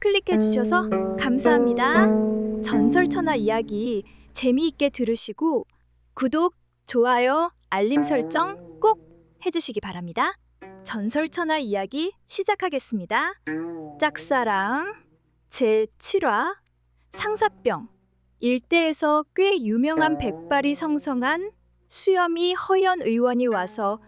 클릭해 주셔서 감사합니다. 전설천하 이야기 재미있게 들으시고 구독, 좋아요, 알림 설정 꼭 해주시기 바랍니다. 전설천하 이야기 시작하겠습니다. 짝사랑 제 7화 상사병 일대에서 꽤 유명한 백발이 성성한 수염이 허연 의원이 와서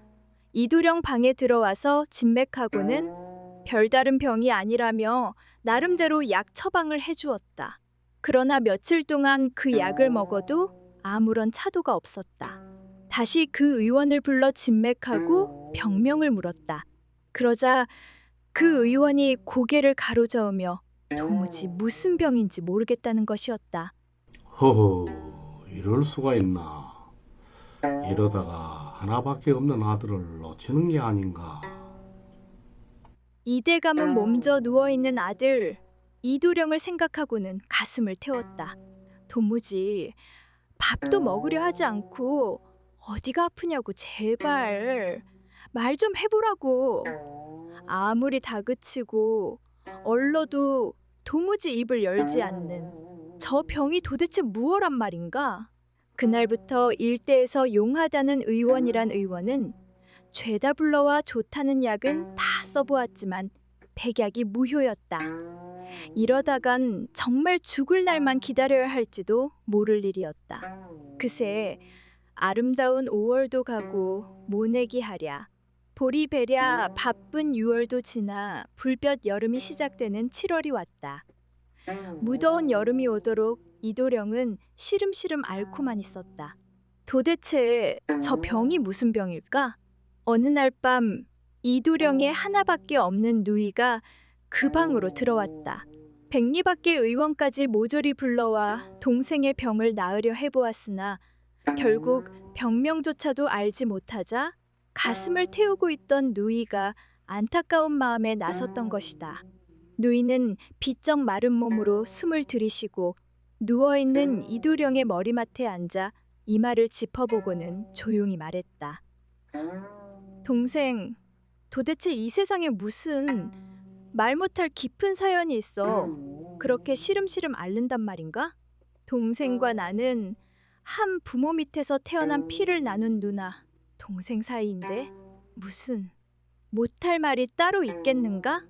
이도령 방에 들어와서 진맥하고는 별다른 병이 아니라며 나름대로 약 처방을 해주었다. 그러나 며칠 동안 그 약을 먹어도 아무런 차도가 없었다. 다시 그 의원을 불러 진맥하고 병명을 물었다. 그러자 그 의원이 고개를 가로저으며 도무지 무슨 병인지 모르겠다는 것이었다. 허허, 이럴 수가 있나. 이러다가 하나밖에 없는 아들을 놓치는 게 아닌가. 이대감은 몸져 누워 있는 아들 이도령을 생각하고는 가슴을 태웠다. 도무지 밥도 먹으려 하지 않고 어디가 아프냐고 제발 말 좀 해보라고. 아무리 다그치고 얼러도 도무지 입을 열지 않는 저 병이 도대체 무엇란 말인가? 그날부터 일대에서 용하다는 의원이란 의원은 죄다 불러와 좋다는 약은 다 써보았지만 백약이 무효였다. 이러다간 정말 죽을 날만 기다려야 할지도 모를 일이었다. 그새 아름다운 5월도 가고 모내기 하랴 보리 배랴 바쁜 6월도 지나 불볕 여름이 시작되는 7월이 왔다. 무더운 여름이 오도록 이도령은 시름시름 앓고만 있었다. 도대체 저 병이 무슨 병일까? 어느 날 밤 이도령의 하나밖에 없는 누이가 그 방으로 들어왔다. 백리밖에 의원까지 모조리 불러와 동생의 병을 나으려 해보았으나 결국 병명조차도 알지 못하자 가슴을 태우고 있던 누이가 안타까운 마음에 나섰던 것이다. 누이는 비쩍 마른 몸으로 숨을 들이쉬고 누워있는 이도령의 머리맡에 앉아 이마를 짚어보고는 조용히 말했다. 동생, 도대체 이 세상에 무슨 말 못할 깊은 사연이 있어 그렇게 시름시름 앓는단 말인가? 동생과 나는 한 부모 밑에서 태어난 피를 나눈 누나, 동생 사이인데 무슨 못할 말이 따로 있겠는가?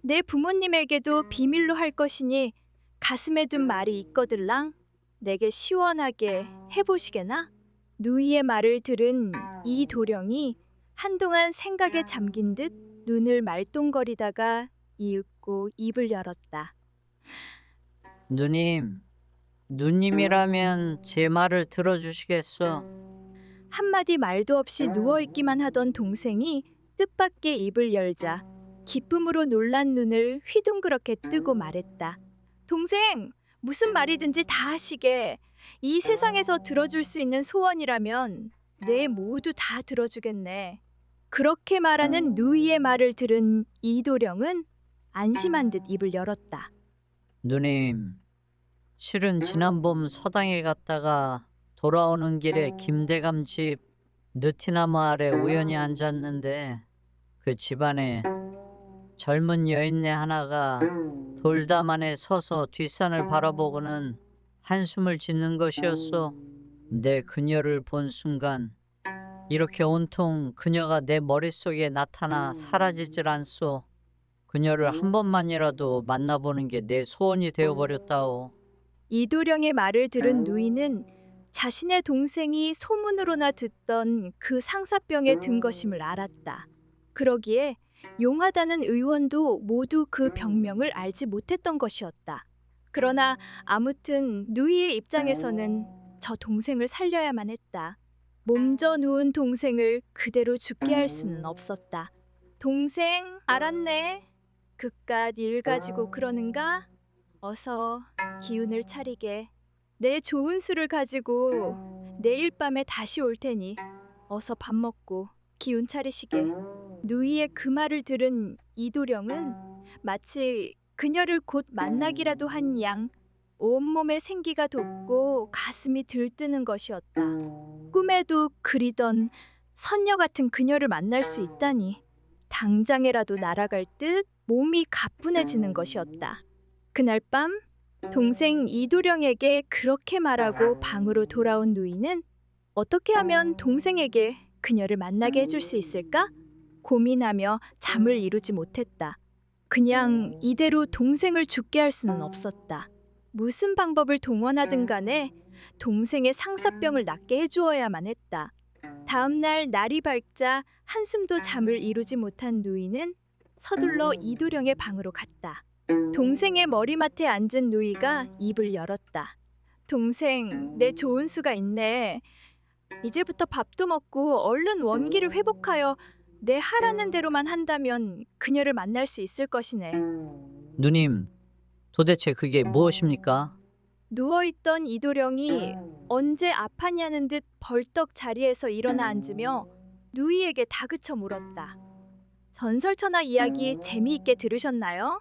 내 부모님에게도 비밀로 할 것이니 가슴에 둔 말이 있거들랑 내게 시원하게 해보시게나? 누이의 말을 들은 이 도령이 한동안 생각에 잠긴 듯 눈을 말똥거리다가 이윽고 입을 열었다. 누님, 누님이라면 제 말을 들어주시겠어? 한마디 말도 없이 누워 있기만 하던 동생이 뜻밖의 입을 열자 기쁨으로 놀란 눈을 휘둥그렇게 뜨고 말했다. 동생, 무슨 말이든지 다 하시게. 이 세상에서 들어줄 수 있는 소원이라면 내 모두 다 들어주겠네. 그렇게 말하는 누이의 말을 들은 이도령은 안심한 듯 입을 열었다. 누님, 실은 지난 봄 서당에 갔다가 돌아오는 길에 김대감 집 느티나무 아래 우연히 앉았는데 그 집안에 젊은 여인네 하나가 돌담 안에 서서 뒷산을 바라보고는 한숨을 짓는 것이었소. 내 그녀를 본 순간 이렇게 온통 그녀가 내 머릿속에 나타나 사라지질 않소. 그녀를 한 번만이라도 만나보는 게 내 소원이 되어버렸다오. 이도령의 말을 들은 누이는 자신의 동생이 소문으로나 듣던 그 상사병에 든 것임을 알았다. 그러기에 용하다는 의원도 모두 그 병명을 알지 못했던 것이었다. 그러나 아무튼 누이의 입장에서는 저 동생을 살려야만 했다. 몸져 누운 동생을 그대로 죽게 할 수는 없었다. 동생, 알았네. 그깟 일 가지고 그러는가? 어서 기운을 차리게. 내 좋은 술을 가지고 내일 밤에 다시 올 테니 어서 밥 먹고 기운 차리시게. 누이의 그 말을 들은 이도령은 마치 그녀를 곧 만나기라도 한 양 온몸에 생기가 돋고 가슴이 들뜨는 것이었다. 꿈에도 그리던 선녀 같은 그녀를 만날 수 있다니 당장에라도 날아갈 듯 몸이 가뿐해지는 것이었다. 그날 밤 동생 이도령에게 그렇게 말하고 방으로 돌아온 누이는 어떻게 하면 동생에게 그녀를 만나게 해줄 수 있을까? 고민하며 잠을 이루지 못했다. 그냥 이대로 동생을 죽게 할 수는 없었다. 무슨 방법을 동원하든 간에 동생의 상사병을 낫게 해주어야만 했다. 다음 날 날이 밝자 한숨도 잠을 이루지 못한 누이는 서둘러 이도령의 방으로 갔다. 동생의 머리맡에 앉은 누이가 입을 열었다. 동생, 내 좋은 수가 있네. 이제부터 밥도 먹고 얼른 원기를 회복하여 내 하라는 대로만 한다면 그녀를 만날 수 있을 것이네. 누님, 도대체 그게 무엇입니까? 누워있던 이도령이 언제 아팠냐는 듯 벌떡 자리에서 일어나 앉으며 누이에게 다그쳐 물었다. 전설천하 이야기 재미있게 들으셨나요?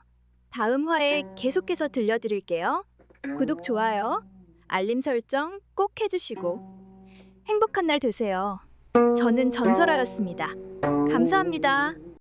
다음 화에 계속해서 들려드릴게요. 구독, 좋아요, 알림 설정 꼭 해주시고 행복한 날 되세요. 저는 전설아였습니다. 감사합니다.